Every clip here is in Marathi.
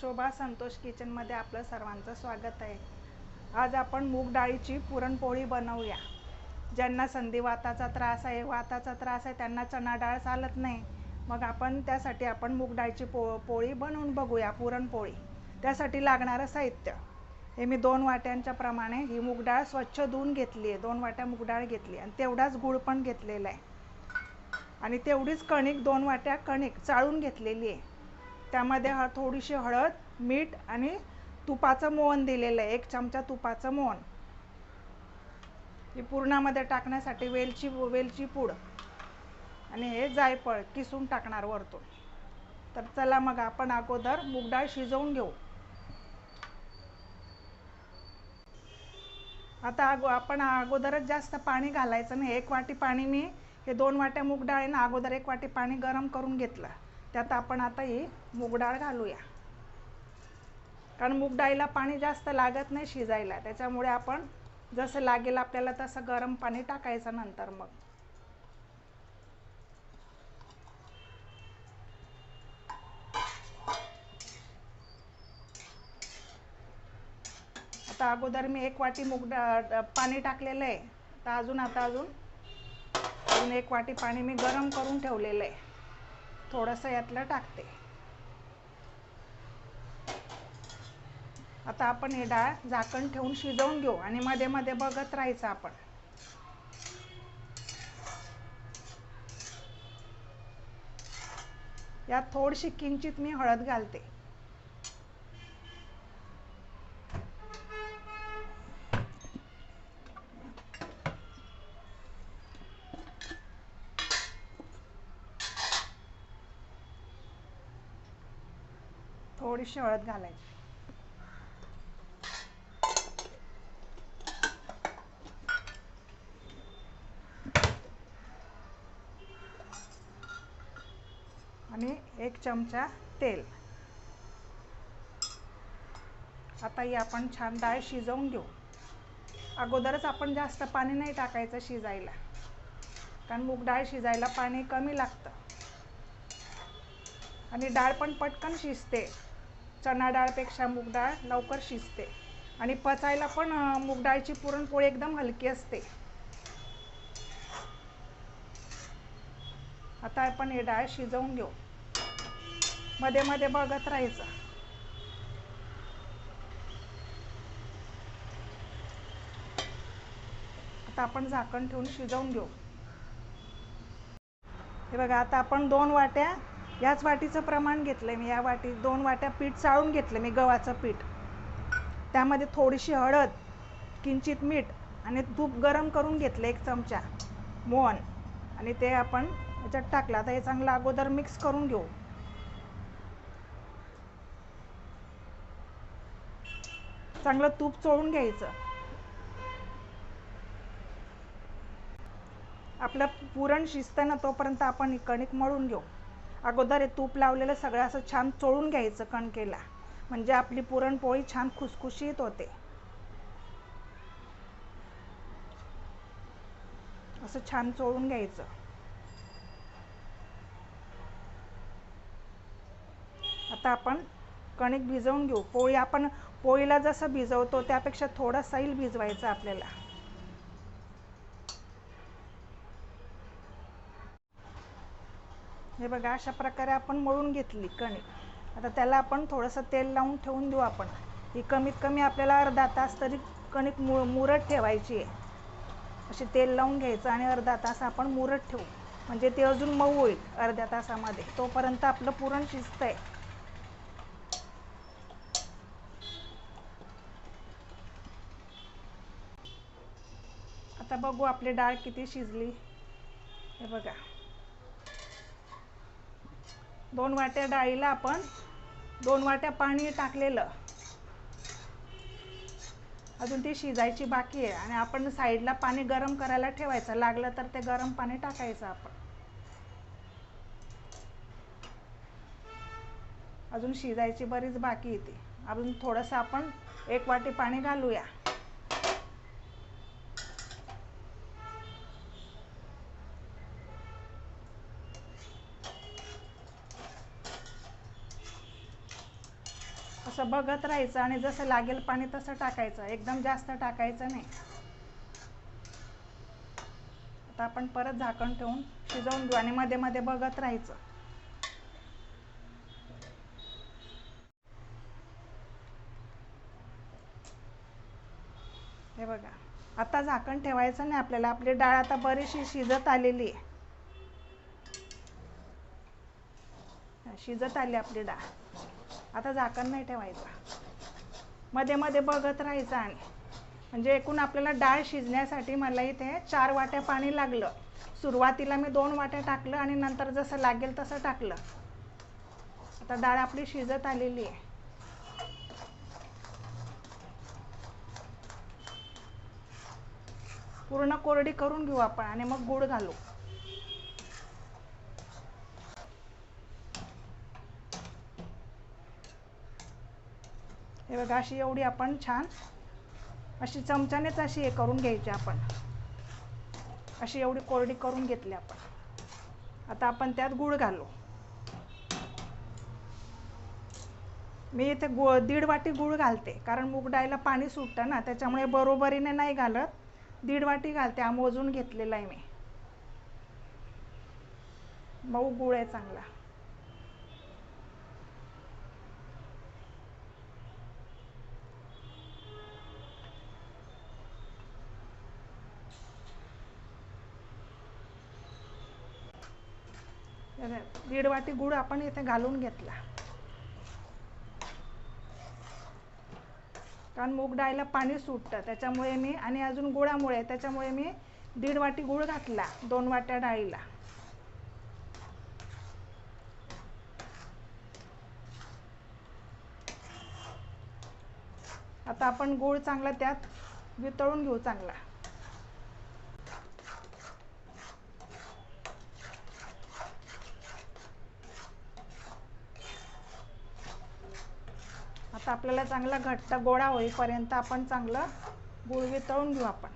शोभा संतोष किचनमध्ये आपलं सर्वांचं स्वागत आहे. आज आपण मूग डाळीची पुरणपोळी बनवूया. ज्यांना संधिवाताचा त्रास आहे वाताचा त्रास आहे त्यांना चणा डाळ चालत नाही. मग आपण त्यासाठी आपण मूग डाळीची पो पोळी बनवून बघूया पुरणपोळी. त्यासाठी लागणारं साहित्य. हे मी दोन वाट्यांच्या प्रमाणे ही मूग डाळ स्वच्छ धुवून घेतली आहे. दोन वाट्या मूग डाळ घेतली आणि तेवढाच गूळ पण घेतलेला आहे. आणि तेवढीच कणिक दोन वाट्या कणिक चाळून घेतलेली आहे. त्यामध्ये ह थोडीशी हळद मीठ आणि तुपाचं मोहन दिलेलं आहे. एक चमचा तुपाचं मोहन. ही पुरणामध्ये टाकण्यासाठी वेलची वेलची पूड आणि हे जायफळ किसून टाकणार वरतून. तर चला मग आपण अगोदर मूग डाळ शिजवून घेऊ. आता अगो आपण अगोदरच जास्त पाणी घालायचं नाही. एक वाटी पाणी मी हे दोन वाट्या मूग आहे ना अगोदर एक वाटी पाणी गरम करून घेतलं. त्यात आपण आता ही मूग डाळ घालूया. कारण मूग डाळीला पाणी जास्त लागत नाही शिजायला. त्याच्यामुळे आपण जसं लागेल आपल्याला तसं गरम पाणी टाकायचं नंतर मग. आता अगोदर मी एक वाटी मूग डाळ पाणी टाकलेलं आहे. तर अजून आता अजून अजून एक वाटी पाणी मी गरम करून ठेवलेलं आहे. थोडंसं यातलं टाकते. आता आपण हे डाळ झाकण ठेवून शिजवून घेऊ आणि मध्ये मध्ये बघत राहायचं आपण. यात थोडीशी किंचित मी हळद घालते. थोडीशी हळद घालायची. आणि एक चमचा तेल. आता ही आपण छान डाळ शिजवून घेऊ. अगोदरच आपण जास्त पाणी नाही टाकायचं शिजायला. कारण मूग डाळ शिजायला पाणी कमी लागतं. आणि डाळ पण पटकन शिजते. चणा डाळपेक्षा मूग डाळ लवकर शिजते. आणि पचायला पण मूग डाळची पुरणपोळी एकदम हलकी असते. आता आपण हे डाळ शिजवून घेऊ. मध्ये मध्ये बघत राहायचं. आता आपण झाकण ठेवून शिजवून घेऊ. हे बघा आता आपण दोन वाट्या याच वाटीचं प्रमाण घेतलं मी. या वाटी दोन वाट्या पीठ चाळून घेतलं मी गव्हाचं पीठ. त्यामध्ये थोडीशी हळद किंचित मीठ आणि तूप गरम करून घेतलं एक चमचा. मोहन. आणि ते आपण याच्यात टाकलं. आता हे चांगलं अगोदर मिक्स करून घेऊ. चांगलं तूप चोळून घ्यायचं. आपलं पुरण शिजतं ना तोपर्यंत आपण कणिक मळून घेऊ. अगोदर हे तूप लावलेलं सगळं असं छान चोळून घ्यायचं कणकेला. म्हणजे आपली पुरणपोळी छान खुसखुशीत होते. असं छान चोळून घ्यायचं. आता आपण कणिक भिजवून घेऊ. पोळी आपण पोळीला जसं भिजवतो त्यापेक्षा थोडा सैल भिजवायचं आपल्याला. हे बघा अशा प्रकारे आपण मळून घेतली कणिक आता त्याला आपण थोडंसं तेल लावून ठेवून देऊ आपण. ही कमीत कमी आपल्याला अर्धा तास तरी कणिक मु मुरत ठेवायची आहे. असे तेल लावून घ्यायचं आणि अर्धा तास आपण मुरत ठेवू. म्हणजे ते अजून मऊ होईल अर्ध्या तासामध्ये. तोपर्यंत आपलं पुरण शिजतं आहे आता बघू आपली डाळ किती शिजली. हे बघा. दोन वाट्या डाळीला आपण दोन वाट्या पाणी टाकलेलं. अजून ती शिजायची बाकी आहे आणि आपण साईडला पाणी गरम करायला ठेवायचं. लागलं तर ते गरम पाणी टाकायचं आपण. अजून शिजायची बरीच बाकी येते अजून थोडंसं आपण एक वाटी पाणी घालूया. असं बघत राहायचं आणि जसं लागेल पाणी तसं टाकायचं. एकदम जास्त टाकायचं नाही. आता आपण परत झाकण ठेवून शिजवून घेऊ आणि मध्ये मध्ये बघत राहायचं. हे बघा. आता झाकण ठेवायचं नाही आपल्याला. आपली डाळ आता बरीचशी शिजत आलेली आहे. शिजत आली आपली डाळ. आता झाकण नाही ठेवायचा. मध्ये मध्ये बघत राहायचं आणि. म्हणजे एकूण आपल्याला डाळ शिजण्यासाठी मला इथे चार वाट्या पाणी लागलं. सुरुवातीला मी दोन वाट्या टाकलं आणि नंतर जसं लागेल तसं टाकलं. आता डाळ आपली शिजत आलेली आहे. पूर्ण कोरडी करून घेऊ आपण आणि मग गूळ घालू. बघा अशी एवढी आपण छान अशी चमच्यानेच अशी हे करून घ्यायची आपण. अशी एवढी कोरडी करून घेतली आपण. आता आपण त्यात गूळ घालू. मी इथे गु दीड वाटी गूळ घालते. कारण मूग डाळीला पाणी सुटतं ना त्याच्यामुळे बरोबरीने नाही घालत. दीड वाटी घालते. हा मोजून घेतलेला आहे मी. मऊ गूळ आहे चांगला. दीड वाटी गूळ आपण इथे घालून घेतला. कारण मूग डाळीला पाणी सुटतं त्याच्यामुळे मी आणि अजून गुळामुळे त्याच्यामुळे मी दीड वाटी गूळ घातला दोन वाट्या डाळीला. आता आपण गूळ चांगला त्यात वितळून घेऊ चांगला. आता आपल्याला चांगला घट्ट गोळा होईपर्यंत आपण चांगलं गुळ वितळून घेऊ आपण.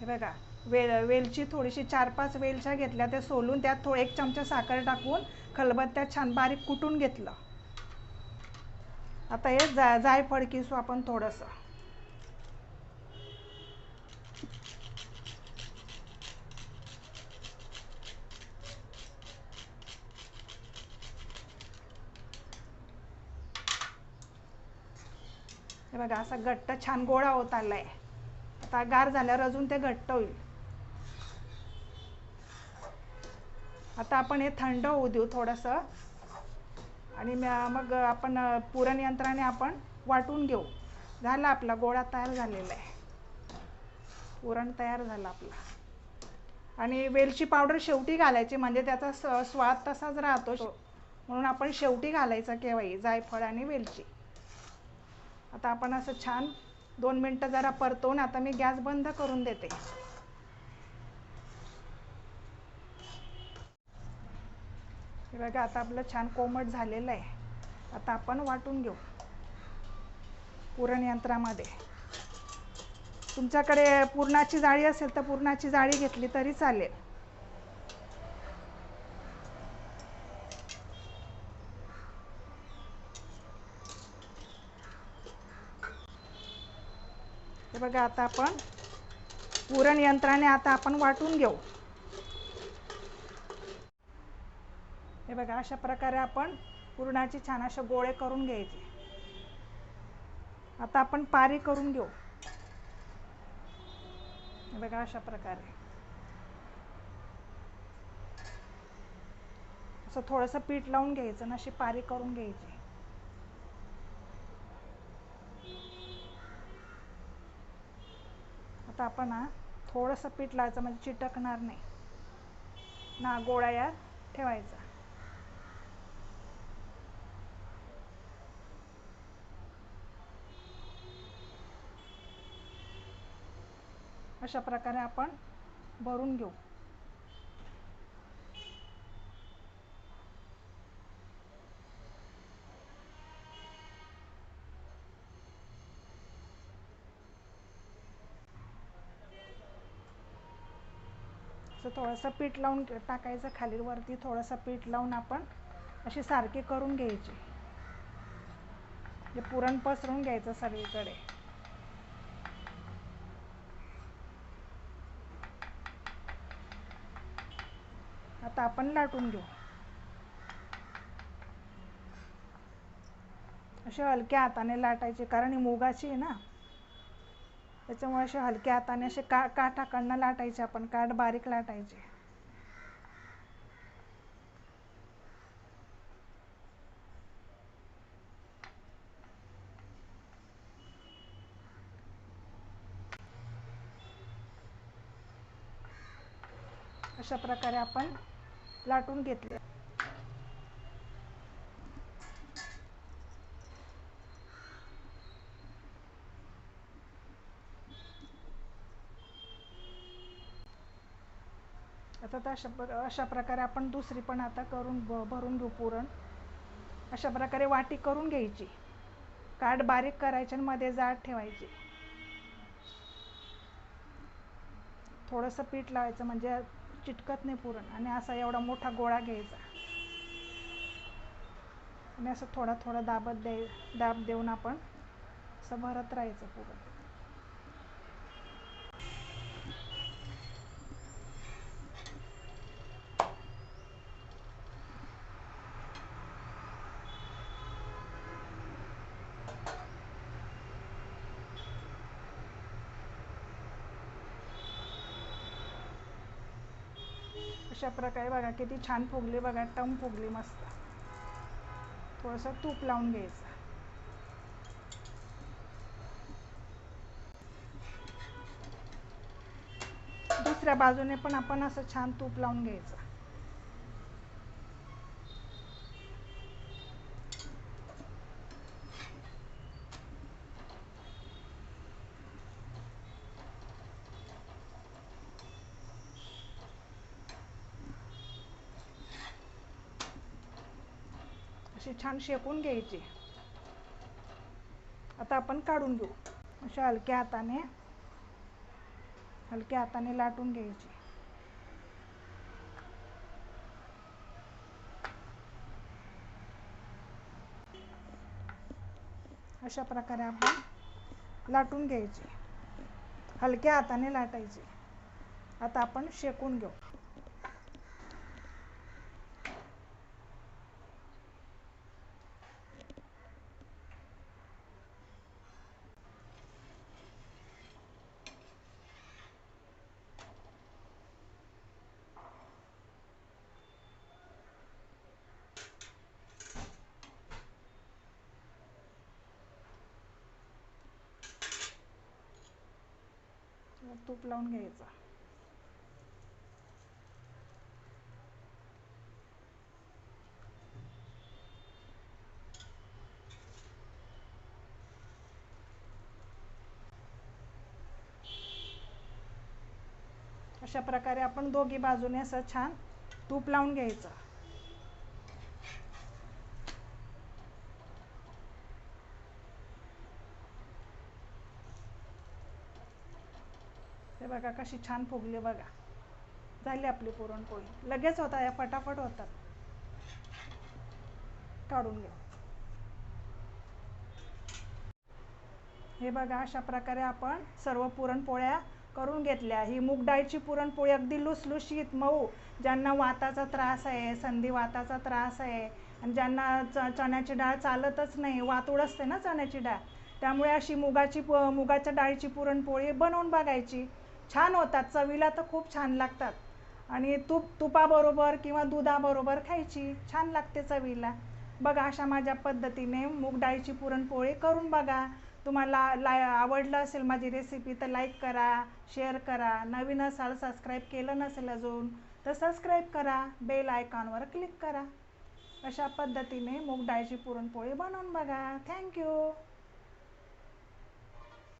हे बघा वेल वेलची थोडीशी चार पाच वेलच्या घेतल्या त्या सोलून त्यात थो एक चमचा साखर टाकून खलबत्त्यात छान बारीक कुटून घेतलं. आता हे जा जायफळ किसू आपण थोडंसं. हे बघा असा घट्ट छान गोळा होत आलाय. आता गार झाल्यावर अजून ते घट्ट होईल. आता आपण हे थंड होऊ देऊ थोडंसं. आणि मग आपण पुरण यंत्राने आपण वाटून घेऊ. झाला आपला गोळा तयार झालेला आहे. पुरण तयार झालं आपला. आणि वेलची पावडर शेवटी घालायची म्हणजे त्याचा स स्वाद तसाच राहतो. म्हणून आपण शेवटी घालायचा केव्हाही जायफळ आणि वेलची. आता आपण असं छान दोन मिनटं जरा परतवून आता मी गॅस बंद करून देते. हे बघा आता आपलं छान कोमट झालेलं आहे. आता आपण वाटून घेऊ पुरणयंत्रामध्ये. तुमच्याकडे पुरणाची जाळी असेल तर पुरणाची जाळी घेतली तरी चालेल. बघा आता आपण पुरण यंत्राने आता आपण वाटून घेऊ. हे बघा अशा प्रकारे आपण पुरणाचे छान असे गोळे करून घ्यायचे. आता आपण पारी करून घेऊ. हे बघा अशा प्रकारे. असं थोडंसं पीठ लावून घ्यायचं ना अशी पारी करून घ्यायची आता आपण ना थोडंसं पीठ लावायचं म्हणजे चिटकणार नाही. ना गोळा यात ठेवायचा. अशा प्रकारे आपण भरून घेऊ. थोडंसं पीठ लावून टाकायचं खाली वरती थोडंसं पीठ लावून आपण अशी सारखी करून घ्यायची. म्हणजे पुरण पसरून घ्यायचं सगळीकडे. आता आपण लाटून घेऊ. असे हलक्या हाताने लाटायचे कारण ही मुगाची आहे ना त्याच्यामुळे असे हलक्या हाताने असे का काठाकडनं लाटायचे आपण काठ बारीक लाटायचे. अशा प्रकारे आपण लाटून घेतले. आता तर अशा अशा प्रकारे आपण दुसरी पण आता करून भ- भरून घेऊ पुरण. अशा प्रकारे वाटी करून घ्यायची. काठ बारीक करायचे आणि मध्ये जाड ठेवायची. थोडंसं पीठ लावायचं म्हणजे चिटकत नाही पुरण आणि असा एवढा मोठा गोळा घ्यायचा. आणि असं थोडा थोडा दाबत द्याय दाब देऊन आपण असं भरत राहायचं पुरण. अशा प्रकारे बघा किती छान फुगली बघा टम फुगली मस्त. थोडंसं तूप लावून घ्यायचं. दुसऱ्या बाजूने पण आपण असं छान तूप लावून घ्यायचं अशी छान शेकून घ्यायची. आता आपण काढून घेऊ. अशा हलक्या हाताने हलक्या हाताने लाटून घ्यायची. अशा प्रकारे आपण लाटून घ्यायची. हलक्या हाताने लाटायचे. आता आपण शेकून घेऊ. तूप लावून घ्यायचा. अशा प्रकारे आपण दोघी बाजूने असं छान तूप लावून घ्यायचं. बघा कशी छान फुगली बघा. झाली आपली पुरणपोळी. लगेच होता या फटाफट होतात. काढून घ्या. हे बघा अशा प्रकारे आपण सर्व पुरणपोळ्या करून घेतल्या. ही मूग डाळीची पुरणपोळी अगदी लुसलुशीत मऊ ज्यांना वाताचा त्रास आहे संधी वाताचा त्रास आहे आणि ज्यांना च चण्याची डाळ चालतच नाही वातुळ असते ना चण्याची डाळ त्यामुळे अशी मुगाची प मुगाच्या डाळीची पुरणपोळी बनवून बघायची. छान होतात चवीला तर खूप छान लागतात. आणि तूप तुपाबरोबर किंवा दुधाबरोबर खायची छान लागते चवीला. बघा अशा माझ्या पद्धतीने मूग डाळीची पुरणपोळी करून बघा. तुम्हाला ला आवडलं असेल माझी रेसिपी तर लाईक करा शेअर करा. नवीन असाल सबस्क्राईब केलं नसेल अजून तर सबस्क्राईब करा. बेल आयकॉनवर क्लिक करा. अशा पद्धतीने मूग डाळीची पुरणपोळी बनवून बघा. थँक्यू